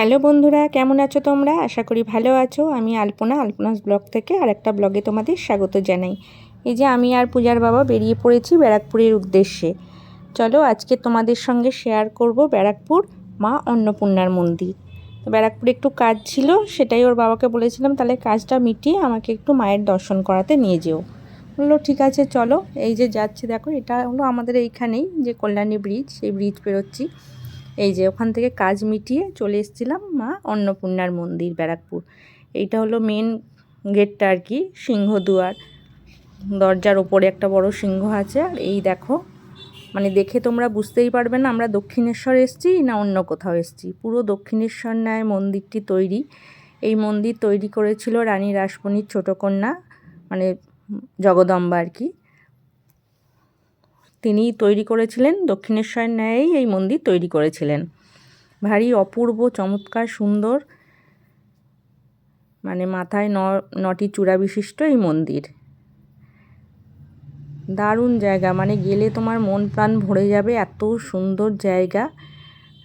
Hello বন্ধুরা, কেমন আছো তোমরা? আশা করি ভালো আছো। আমি আলপনা, আলপনাস ব্লগ থেকে আর একটা ব্লগে তোমাদের স্বাগত জানাই। এই যে আমি আর পূজার বাবা বেরিয়ে পড়েছি ব্যারাকপুরের উদ্দেশ্যে। চলো আজকে তোমাদের সঙ্গে শেয়ার করব ব্যারাকপুর মা অন্নপূর্ণার মন্দির। ব্যারাকপুরে একটু কাজ ছিল, সেটাই ওর বাবাকে বলেছিলাম, তাহলে কাজটা মিটিয়ে আমাকে একটু মায়ের দর্শন করাতে নিয়ে যেও। বলল, ঠিক আছে, চলো। এই যে যাচ্ছি, দেখো, এটা হলো আমাদের এইখানেই যে কল্যাণী ব্রিজ, সেই ব্রিজ পেরোচ্ছি এই যে ওখান থেকে কাজ মিটিয়ে চলে এসেছিলাম মা অন্নপূর্ণার মন্দির, ব্যারাকপুর। এইটা হলো মেন গেটটা আর কি, সিংহদুয়ার। দরজার ওপরে একটা বড় সিংহ আছে আর এই দেখো মানে দেখে তোমরা বুঝতেই পারবে না আমরা দক্ষিণেশ্বর এসেছি না অন্য কোথাও এসেছি। পুরো দক্ষিণেশ্বর ন্যায় মন্দিরটি তৈরি। এই মন্দির তৈরি করেছিল রানী রাসমণির ছোটো কন্যা মানে জগদম্বা আর কি। তিনি তৈরি করেছিলেন দক্ষিণেশ্বরের ন্যায়েই এই মন্দির তৈরি করেছিলেন। ভারী, অপূর্ব, চমৎকার, সুন্দর মানে মাথায় ন, নটি চূড়া বিশিষ্ট এই মন্দির। দারুণ জায়গা মানে গেলে তোমার মন প্রাণ ভরে যাবে, এত সুন্দর জায়গা।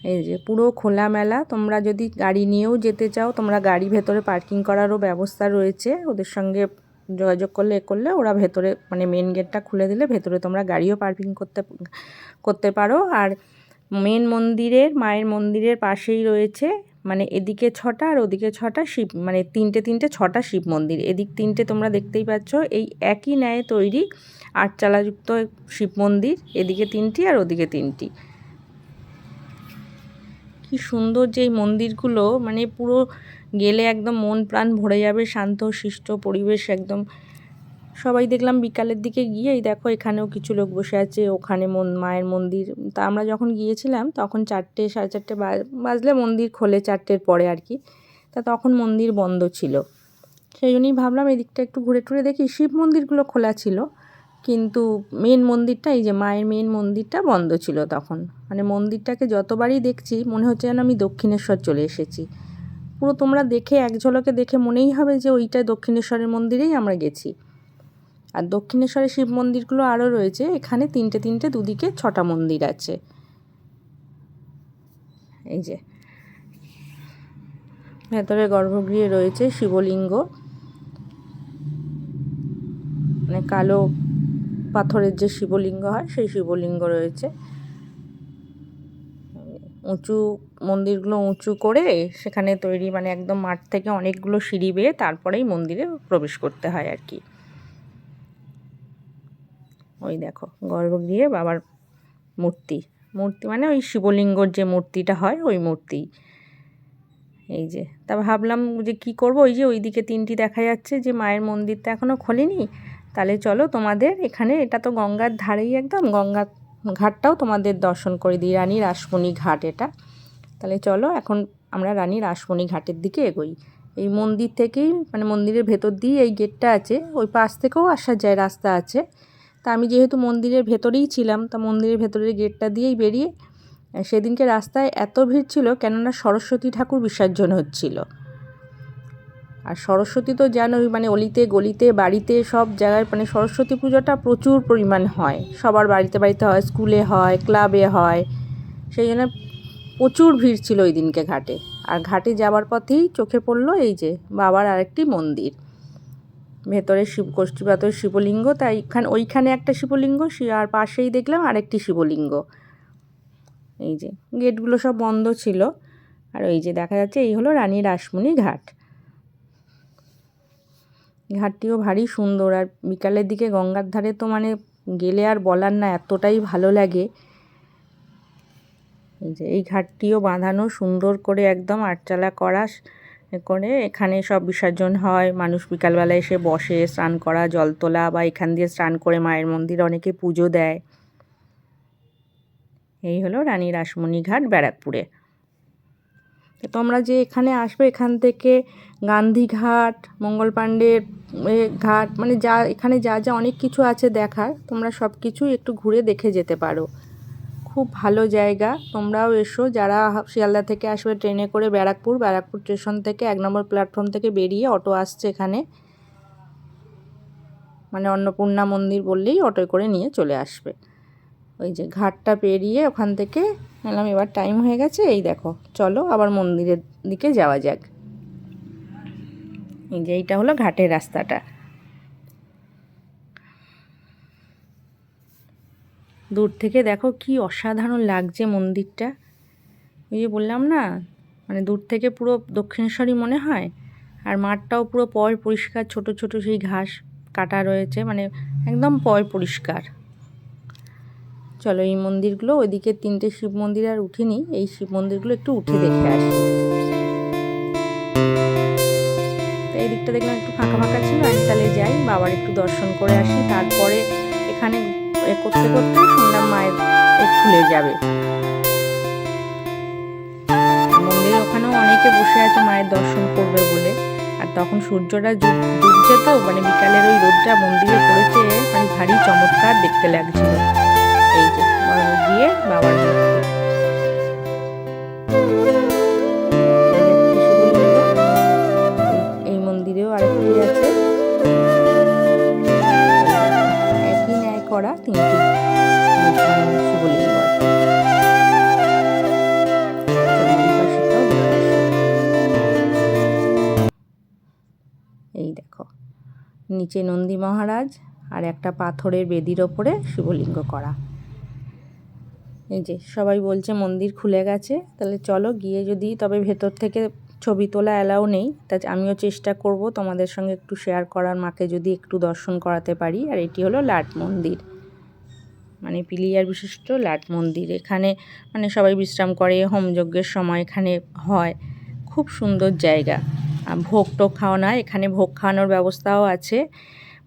এই যে পুরো খোলামেলা, তোমরা যদি গাড়ি নিয়েও যেতে চাও, তোমরা গাড়ি ভেতরে পার্কিং করারও ব্যবস্থা রয়েছে। ওদের সঙ্গে যোগাযোগ করলে এ করলে ওরা ভেতরে মানে মেন গেটটা খুলে দিলে ভেতরে তোমরা গাড়িও পার্কিং করতে করতে পারো। আর মেন মন্দিরের, মায়ের মন্দিরের পাশেই রয়েছে মানে এদিকে ছটা আর ওদিকে ছটা শিব মানে তিনটে তিনটে ছটা শিব মন্দির। এদিক তিনটে তোমরা দেখতেই পাচ্ছ, এই একই ন্যায় তৈরি আটচালাযুক্ত শিব মন্দির, এদিকে তিনটি আর ওদিকে তিনটি। কি সুন্দর যে এই মন্দিরগুলো মানে পুরো গেলে একদম মন প্রাণ ভরে যাবে, শান্ত, শিষ্ট পরিবেশ একদম। সবাই দেখলাম বিকালের দিকে গিয়ে এই দেখো এখানেও কিছু লোক বসে আছে, ওখানে মন, মায়ের মন্দির। তা আমরা যখন গিয়েছিলাম তখন চারটে, সাড়ে চারটে বাজলে মন্দির খোলে চারটের পরে আর কি। তা তখন মন্দির বন্ধ ছিল। সেই জন্যই ভাবলাম এদিকটা একটু ঘুরে টুরে দেখি। শিব মন্দিরগুলো খোলা ছিল, কিন্তু মেন মন্দিরটা, এই যে মায়ের মেন মন্দিরটা বন্ধ ছিল তখন। মানে মন্দিরটাকে যতবারই দেখছি মনে হচ্ছে যেন আমি দক্ষিণেশ্বর চলে এসেছি। পুরো তোমরা দেখে, এক ঝলকে দেখে মনেই হবে যে ওইটা দক্ষিণেশ্বরের মন্দিরেই আমরা গেছি। আর দক্ষিণেশ্বরের শিব মন্দিরগুলো আরও রয়েছে। এখানে তিনটে তিনটে, দুদিকে ছটা মন্দির আছে। এই যে। ভেতরে গর্ভগৃহে রয়েছে শিবলিঙ্গ। মানে কালো পাথরের যে শিবলিঙ্গ হয়, সেই শিবলিঙ্গ রয়েছে। উঁচু মন্দিরগুলো উঁচু করে সেখানে তৈরি মানে একদম মাঠ থেকে অনেকগুলো সিঁড়ি বেয়ে তারপরেই মন্দিরে প্রবেশ করতে হয় আর কি। ওই দেখো গর্ভগৃহে বাবার মূর্তি। মূর্তি মানে ওই শিবলিঙ্গর যে মূর্তিটা হয়, ওই মূর্তি। এই যে, তা ভাবলাম যে কি করব? ওই যে ওইদিকে তিনটি দেখা যাচ্ছে যে মায়ের মন্দিরটা এখনও খোলেনি। তাহলে চলো তোমাদের এখানে, এটা তো গঙ্গার ধারেই একদম গঙ্গার ঘাটটাও তোমাদের দর্শন করে দিই, রানী রাসমণি ঘাট এটা। তাহলে চলো এখন আমরা রানী রাসমণি ঘাটের দিকে এগোই। এই মন্দির থেকেই মানে মন্দিরের ভেতর দিয়ে এই গেটটা আছে, ওই পাশ থেকেও আসা যায়, রাস্তা আছে। তা আমি যেহেতু মন্দিরের ভেতরেই ছিলাম, তা মন্দিরের ভেতরের গেটটা দিয়েই বেরিয়ে, সেদিনকে রাস্তায় এত ভিড় ছিল, কেননা সরস্বতী ঠাকুর বিসর্জন হচ্ছিল। আর সরস্বতী তো জানোই মানে অলিতে, গলিতে, বাড়িতে সব জায়গায় মানে সরস্বতী পুজোটা প্রচুর পরিমাণ হয়। সবার বাড়িতে বাড়িতে হয়, স্কুলে হয়, ক্লাবে হয়। সেই জন্য প্রচুর ভিড় ছিল ওই দিনকে ঘাটে। আর ঘাটে যাওয়ার পথেই চোখে পড়ল এই যে বাবার আরেকটি মন্দির। ভেতরে শিব গোষ্ঠীপাতর শিবলিঙ্গ, তাই এখানে ওইখানে একটা শিবলিঙ্গ আর পাশেই দেখলাম আরেকটি শিবলিঙ্গ। এই যে গেটগুলো সব বন্ধ ছিল। আর ওই যে দেখা যাচ্ছে, এই হলো রানী রাসমণি ঘাট। ঘাটটিও ভারী সুন্দর। আর বিকালের দিকে গঙ্গার ধারে তো মানে গেলে আর বলার না, এতটাই ভালো লাগে। এই যে এই ঘাটটিও বাঁধানো সুন্দর করে একদম আটচালা করা, করে এখানে সব বিসর্জন হয়। মানুষ বিকালবেলা এসে বসে, স্নান করা, জল তোলা বা এখান দিয়ে স্নান করে মায়ের মন্দির অনেকে পুজো দেয়। এই হলো রানী রাসমণি ঘাট ব্যারাকপুরে। তোমরা যে এখানে আসবে, এখান থেকে গান্ধীঘাট মঙ্গল পাণ্ডের ঘাট মানে যা, এখানে যা যা অনেক কিছু আছে দেখার, তোমরা সব কিছুই একটু ঘুরে দেখে যেতে পারো। খুব ভালো জায়গা। তোমরাও এসো, যারা শিয়ালদা থেকে আসবে ট্রেনে করে ব্যারাকপুর ব্যারাকপুর স্টেশন থেকে এক নম্বর প্ল্যাটফর্ম থেকে বেরিয়ে অটো আসছে এখানে। মানে অন্নপূর্ণা মন্দির বললেই অটোয় করে নিয়ে চলে আসবে। ওই যে ঘাটটা পেরিয়ে ওখান থেকে বললাম এবার টাইম হয়ে গেছে, এই দেখো, চলো আবার মন্দিরের দিকে যাওয়া যাক। এই যে এইটা হলো ঘাটের রাস্তাটা। দূর থেকে দেখো কি অসাধারণ লাগছে মন্দিরটা। ওই যে বললাম না মানে দূর থেকে পুরো দক্ষিণেশ্বরই মনে হয়, আর মাঠটাও পুরো পয় পরিষ্কার, ছোট ছোট সেই ঘাস কাটা রয়েছে মানে একদম পয় পরিষ্কার। চলো এই মন্দিরগুলো, ওইদিকে তিনটে শিব মন্দির আর উঠিনি, এই শিব মন্দিরগুলো একটু উঠে দেখে আসি। এই দিকটা দেখলাম একটু ফাঁকা ফাঁকা ছিল আমি তাহলে যাই, বাবার একটু দর্শন করে আসি, তারপরে এখানে করতে করতে শুনলাম মায়ের খুলে যাবে। মন্দিরের ওখানেও অনেকে বসে আছে মায়ের দর্শন করবে বলে, আর তখন সূর্যটা ডুব- ডুবছে তো মানে বিকালের ওই রোদটা মন্দিরে পড়েছে মানে ভারী চমৎকার দেখতে লাগছিল। নিচে নন্দী মহারাজ আর একটা পাথরের বেদির ওপরে শিবলিঙ্গ করা। এই যে, সবাই বলছে মন্দির খুলে গেছে। তাহলে চলো গিয়ে যদি, তবে ভেতর থেকে ছবি তোলা অ্যালাউ নেই। তা আমিও চেষ্টা করব তোমাদের সঙ্গে একটু শেয়ার করার, মাকে যদি একটু দর্শন করাতে পারি। আর এটি হলো লাট মন্দির। মানে পিলিয়ার বিশিষ্ট লাট মন্দির। এখানে মানে সবাই বিশ্রাম করে, হোমযজ্ঞের সময় এখানে হয়। খুব সুন্দর জায়গা। ভোগ টোগ খাওয়ানো হয়। এখানে ভোগ খাওয়ানোর ব্যবস্থাও আছে।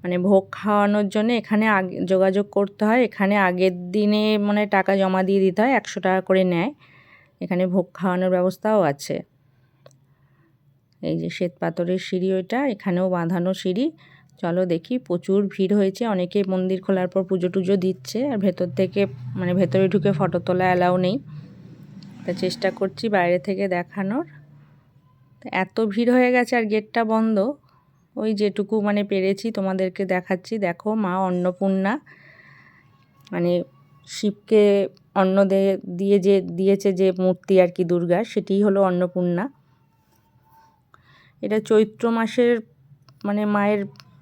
মানে ভোগ খাওয়ানোর জন্য এখানে আগে, যোগাযোগ করতে হয়। এখানে আগের দিনে মানে টাকা জমা দিয়ে দিতে হয়, একশো টাকা করে নেয়। এখানে ভোগ খাওয়ানোর ব্যবস্থাও আছে। এই যে শ্বেত পাথরের সিঁড়ি ওইটা, এখানেও বাঁধানো সিঁড়ি। চলো দেখি, প্রচুর ভিড় হয়েছে। অনেকে মন্দির খোলার পর পুজো টুজো দিচ্ছে, আর ভেতর থেকে মানে ভেতরে ঢুকে ফটো তোলা অ্যালাউ নেই। তা চেষ্টা করছি বাইরে থেকে দেখানোর। এত ভিড় হয়ে গেছে আর গেটটা বন্ধ। ওই যেটুকু মানে পেরেছি তোমাদেরকে দেখাচ্ছি। দেখো মা অন্নপূর্ণা মানে শিবকে অন্ন দিয়ে যে, দিয়েছে যে মূর্তি আর কি দুর্গার সেটিই হলো অন্নপূর্ণা। এটা চৈত্র মাসের মানে মায়ের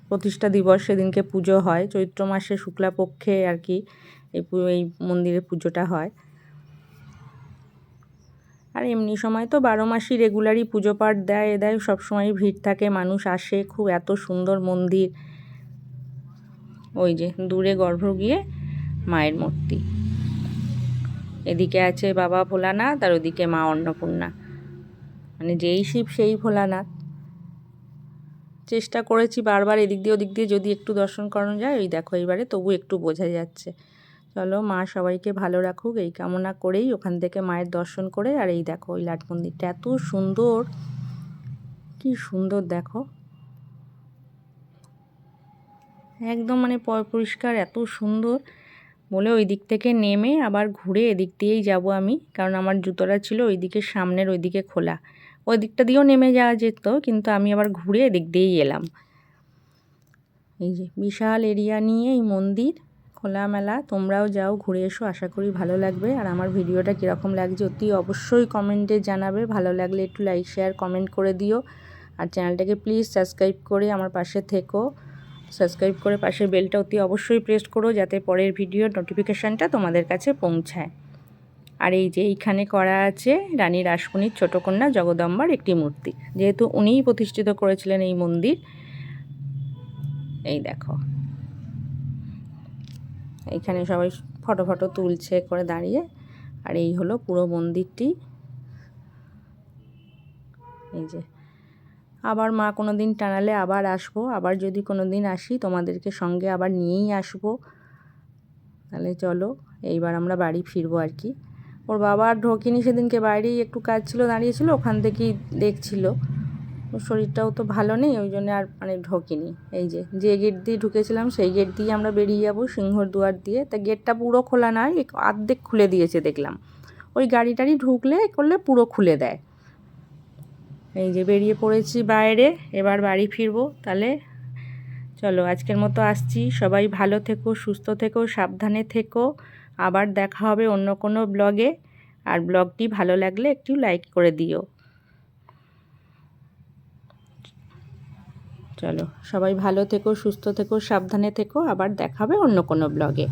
প্রতিষ্ঠা দিবস, সেদিনকে পুজো হয়। চৈত্র মাসে শুক্লাপক্ষে আর কি এই এই মন্দিরে পুজোটা হয়। আর এমনি সময় তো বারো মাসই রেগুলারই পুজো পাঠ দেয় এ দেয় সবসময় ভিড় থাকে, মানুষ আসে, খুব এত সুন্দর মন্দির। ওই যে দূরে গর্ভ গিয়ে মায়ের মূর্তি। এদিকে আছে বাবা ভোলানাথ আর ওদিকে মা অন্নপূর্ণা। মানে যেই শিব সেই ভোলানাথ। চেষ্টা করেছি বারবার এদিক দিয়ে ওদিক দিয়ে যদি একটু দর্শন করানো যায়, ওই দেখো এবারে তবু একটু বোঝা যাচ্ছে। চলো মা সবাইকে ভালো রাখুক, এই কামনা করেই ওখান থেকে মায়ের দর্শন করে, আর এই দেখো ওই লাট মন্দিরটা। এত সুন্দর। কি সুন্দর দেখো। একদম মানে পরিষ্কার, এত সুন্দর। বলে ওই দিক থেকে নেমে আবার ঘুরে এদিক দিয়েই যাব আমি, কারণ আমার জুতোটা ছিল ওই দিকে সামনের ওই দিকে খোলা। ওই দিকটা দিয়েও নেমে যাওয়া যেত, কিন্তু আমি আবার ঘুরে এদিক দিয়েই এলাম। এই যে বিশাল এরিয়া নিয়ে এই মন্দির। খোলামেলা, তোমরাও যাও, ঘুরে এসো, আশা করি ভালো লাগবে। আর আমার ভিডিওটা কীরকম লাগছে অতি অবশ্যই কমেন্টে জানাবে। ভালো লাগলে একটু লাইক শেয়ার কমেন্ট করে দিও। আর চ্যানেলটাকে প্লিজ সাবস্ক্রাইব করে আমার পাশে থেকো। সাবস্ক্রাইব করে পাশের বেলটা অতি অবশ্যই প্রেস করো যাতে পরের ভিডিওর নোটিফিকেশানটা তোমাদের কাছে পৌঁছায়। আর এই যে এইখানে করা আছে রানী রাসমণির ছোট কন্যা জগদম্বার একটি মূর্তি। যেহেতু উনিই প্রতিষ্ঠিত করেছিলেন এই মন্দির, এই দেখো। এইখানে সবাই ফটো ফটো তুলছে করে দাঁড়িয়ে। আর এই হলো পুরো মন্দিরটি। এই যে। আবার মা কোনো দিন টানালে আবার আসব। আবার যদি কোনো দিন আসি, তোমাদেরকে সঙ্গে আবার নিয়েই আসব। তাহলে চলো, এইবার আমরা বাড়ি ফিরবো আর কি। ওর বাবা আর ঢোকেনি সেদিনকে, বাইরেই একটু কাজ ছিল দাঁড়িয়েছিল ওখান থেকেই দেখছিল। শরীরটাও তো ভালো নেই, ওই জন্য আর মানে ঢোকেনি। এই যে যে গেট দিয়ে ঢুকেছিলাম, সেই গেট দিয়ে আমরা বেরিয়ে যাব সিংহর দুয়ার দিয়ে। তা গেটটা পুরো খোলা নয় এক আর্ধেক খুলে দিয়েছে দেখলাম। ওই গাড়ি টাড়ি ঢুকলে করলে পুরো খুলে দেয়। এই যে বেরিয়ে পড়েছি বাইরে, এবার বাড়ি ফিরবো। তাহলে চলো, আজকের মতো আসছি। সবাই ভালো থেকো, সুস্থ থেকো, সাবধানে থেকো। আবার দেখা হবে অন্য কোনো ব্লগে আর ব্লগটি ভালো লাগলে একটু লাইক করে দিও। চলো সবাই ভালো থেকো সুস্থ থেকো সাবধানে থেকো আবার দেখাবে অন্য কোনো ব্লগে